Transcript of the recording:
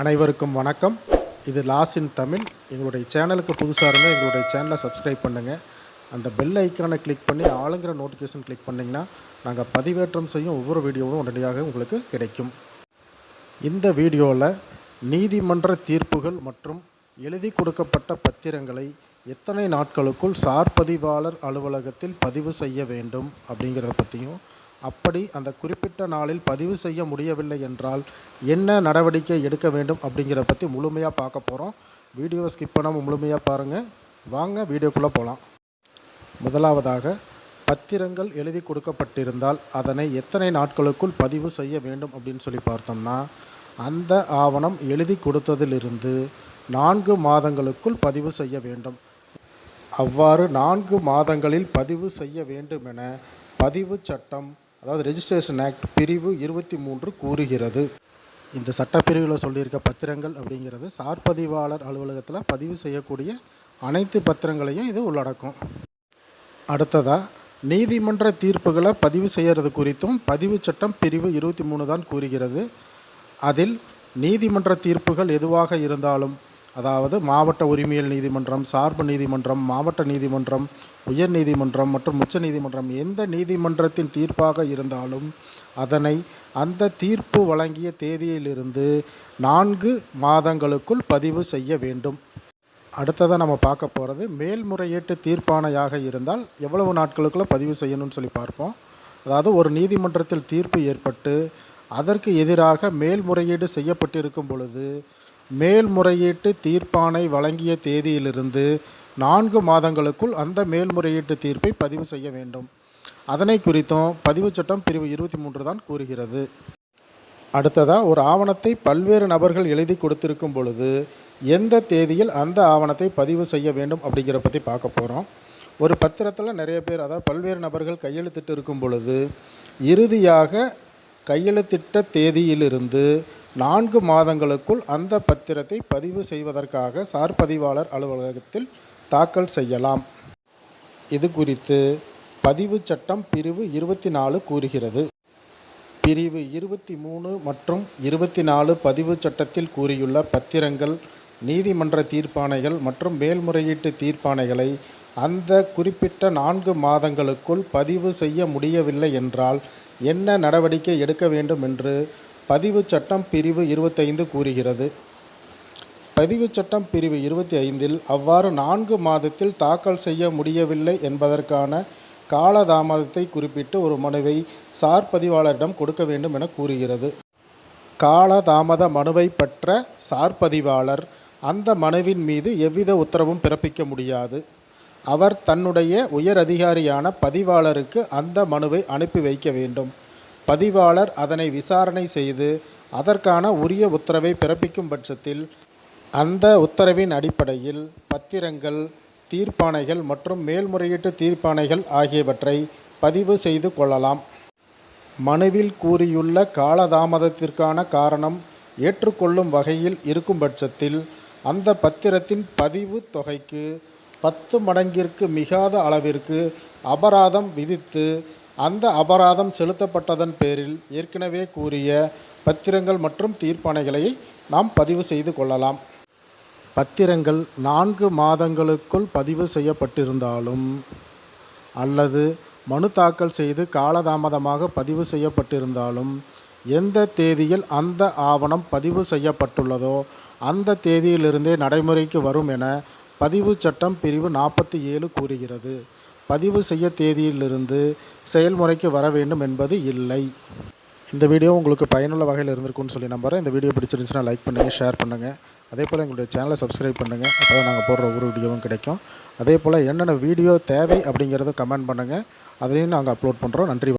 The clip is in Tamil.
அனைவருக்கும் வணக்கம். இது லாஸ் இன் தமிழ் எங்களுடைய சேனலுக்கு புதுசாக இருந்தால் எங்களுடைய சேனலை சப்ஸ்கிரைப் பண்ணுங்கள் அந்த பெல் ஐக்கானை கிளிக் பண்ணி ஆளுங்கிற நோட்டிஃபிகேஷன் கிளிக் பண்ணிங்கன்னா நாங்கள் பதிவேற்றம் செய்யும் ஒவ்வொரு வீடியோவும் உடனடியாக உங்களுக்கு கிடைக்கும். இந்த வீடியோவில் நீதிமன்ற தீர்ப்புகள் மற்றும் எழுதி கொடுக்கப்பட்ட பத்திரங்களை எத்தனை நாட்களுக்குள் சார் பதிவாளர் அலுவலகத்தில் பதிவு செய்ய வேண்டும் அப்படிங்கிறத பற்றியும் அப்படி அந்த குறிப்பிட்ட நாளில் பதிவு செய்ய முடியவில்லை என்றால் என்ன நடவடிக்கை எடுக்க வேண்டும் அப்படிங்கிறத பற்றி முழுமையாக பார்க்க போகிறோம் வீடியோவை ஸ்கிப் பண்ணாமல் முழுமையாக பாருங்கள் வாங்க வீடியோக்குள்ளே போகலாம் முதலாவதாக பத்திரங்கள் எழுதி கொடுக்கப்பட்டிருந்தால் அதனை எத்தனை நாட்களுக்குள் பதிவு செய்ய வேண்டும் அப்படின்னு சொல்லி பார்த்தோம்னா அந்த ஆவணம் எழுதி கொடுத்ததிலிருந்து நான்கு மாதங்களுக்குள் பதிவு செய்ய வேண்டும். அவ்வாறு நான்கு மாதங்களில் பதிவு செய்ய வேண்டுமென பதிவு சட்டம் அதாவது ரெஜிஸ்ட்ரேஷன் ஆக்ட் பிரிவு இருபத்தி மூன்று கூறுகிறது. இந்த சட்டப்பிரிவில் சொல்லியிருக்க பத்திரங்கள் அப்படிங்கிறது சார் பதிவாளர் அலுவலகத்தில் பதிவு செய்யக்கூடிய அனைத்து பத்திரங்களையும் இது உள்ளடக்கும். அடுத்ததாக நீதிமன்ற தீர்ப்புகளை பதிவு செய்கிறது குறித்தும் பதிவு சட்டம் பிரிவு இருபத்தி மூணு தான் கூறுகிறது. அதில் நீதிமன்ற தீர்ப்புகள் எதுவாக இருந்தாலும் அதாவது மாவட்ட உரிமையல் நீதிமன்றம் சார்பு நீதிமன்றம் மாவட்ட நீதிமன்றம் உயர் நீதிமன்றம் மற்றும் உச்ச நீதிமன்றம் எந்த நீதிமன்றத்தின் தீர்ப்பாக இருந்தாலும் அதனை அந்த தீர்ப்பு வழங்கிய தேதியிலிருந்து நான்கு மாதங்களுக்குள் பதிவு செய்ய வேண்டும். அடுத்ததாக நம்ம பார்க்க போகிறது மேல்முறையீட்டு தீர்ப்பானையாக இருந்தால் எவ்வளவு நாட்களுக்குள்ளே பதிவு செய்யணும்னு சொல்லி பார்ப்போம். அதாவது ஒரு நீதிமன்றத்தில் தீர்ப்பு ஏற்பட்டு அதற்கு எதிராக மேல்முறையீடு செய்யப்பட்டிருக்கும் பொழுது மேல்முறையீட்டு தீர்ப்பானை வழங்கிய தேதியிலிருந்து நான்கு மாதங்களுக்குள் அந்த மேல்முறையீட்டு தீர்ப்பை பதிவு செய்ய வேண்டும். அதனை குறித்தும் பதிவு சட்டம் பிரிவு இருபத்தி மூன்று தான் கூறுகிறது. அடுத்ததாக ஒரு ஆவணத்தை பல்வேறு நபர்கள் எழுதி கொடுத்திருக்கும் பொழுது எந்த தேதியில் அந்த ஆவணத்தை பதிவு செய்ய வேண்டும் அப்படிங்கிற பற்றி பார்க்க போகிறோம் ஒரு பத்திரத்தில் நிறைய பேர் அதாவது பல்வேறு நபர்கள் கையெழுத்திட்டு இருக்கும் பொழுது இறுதியாக கையெழுத்திட்ட தேதியிலிருந்து நான்கு மாதங்களுக்குள் அந்த பத்திரத்தை பதிவு செய்வதற்காக சார் பதிவாளர் அலுவலகத்தில் தாக்கல் செய்யலாம். இது குறித்து பதிவு சட்டம் பிரிவு இருபத்தி நாலு கூறுகிறது. பிரிவு இருபத்தி மூணு மற்றும் இருபத்தி நாலு பதிவு சட்டத்தில் கூறியுள்ள பத்திரங்கள் நீதிமன்ற தீர்ப்பாணைகள் மற்றும் மேல்முறையீட்டு தீர்ப்பாணைகளை அந்த குறிப்பிட்ட நான்கு மாதங்களுக்குள் பதிவு செய்ய முடியவில்லை என்றால் என்ன நடவடிக்கை எடுக்க வேண்டும் என்று பதிவு சட்டம் பிரிவு இருபத்தைந்து கூறுகிறது. பதிவு சட்டம் பிரிவு இருபத்தி ஐந்தில் அவ்வாறு நான்கு மாதத்தில் தாக்கல் செய்ய முடியவில்லை என்பதற்கான காலதாமதத்தை குறிப்பிட்டு ஒரு மனுவை சார் பதிவாளரிடம் கொடுக்க வேண்டும் என கூறுகிறது. காலதாமத மனுவை பெற்ற சார் பதிவாளர் அந்த மனுவின் மீது எவ்வித உத்தரவும் பிறப்பிக்க முடியாது. அவர் தன்னுடைய உயர் அதிகாரியான பதிவாளருக்கு அந்த மனுவை அனுப்பி வைக்க வேண்டும். பதிவாளர் அதனை விசாரணை செய்து அதற்கான உரிய உத்தரவை பிறப்பிக்கும் பட்சத்தில் அந்த உத்தரவின் அடிப்படையில் பத்திரங்கள் தீர்ப்பாணைகள் மற்றும் மேல்முறையீட்டு தீர்ப்பாணைகள் ஆகியவற்றை பதிவு செய்து கொள்ளலாம். மனுவில் கூறியுள்ள காலதாமதத்திற்கான காரணம் ஏற்றுக்கொள்ளும் வகையில் இருக்கும் பட்சத்தில் அந்த பத்திரத்தின் பதிவு தொகைக்கு பத்து மடங்கிற்கு மிகாத அளவிற்கு அபராதம் விதித்து அந்த அபராதம் செலுத்தப்பட்டதன் பேரில் ஏற்கனவே கூறிய பத்திரங்கள் மற்றும் தீர்ப்பாணைகளை நாம் பதிவு செய்து கொள்ளலாம். பத்திரங்கள் நான்கு மாதங்களுக்குள் பதிவு செய்யப்பட்டிருந்தாலும் அல்லது மனு தாக்கல் செய்து காலதாமதமாக பதிவு செய்யப்பட்டிருந்தாலும் எந்த தேதியில் அந்த ஆவணம் பதிவு செய்யப்பட்டுள்ளதோ அந்த தேதியிலிருந்தே நடைமுறைக்கு வரும் என பதிவு சட்டம் பிரிவு நாற்பத்தி ஏழு கூறுகிறது. பதிவு செய்ய தேதியிலிருந்து செயல்முறைக்கு வர வேண்டும் என்பது இல்லை. இந்த வீடியோ உங்களுக்கு பயனுள்ள வகையில் இருந்திருக்கும்னு சொல்லி நம்புகிறேன் இந்த வீடியோ பிடிச்சிருந்துச்சுன்னா லைக் பண்ணுங்கள் ஷேர் பண்ணுங்கள் அதே போல் எங்களுடைய சேனலை சப்ஸ்கிரைப் பண்ணுங்கள் அப்போ தான் நாங்கள் போடுற ஒவ்வொரு வீடியோவும் கிடைக்கும். அதே போல் என்னென்ன வீடியோ தேவை அப்படிங்கிறத கமெண்ட் பண்ணுங்கள் அதையும் நாங்கள் அப்லோட் பண்ணுறோம் நன்றி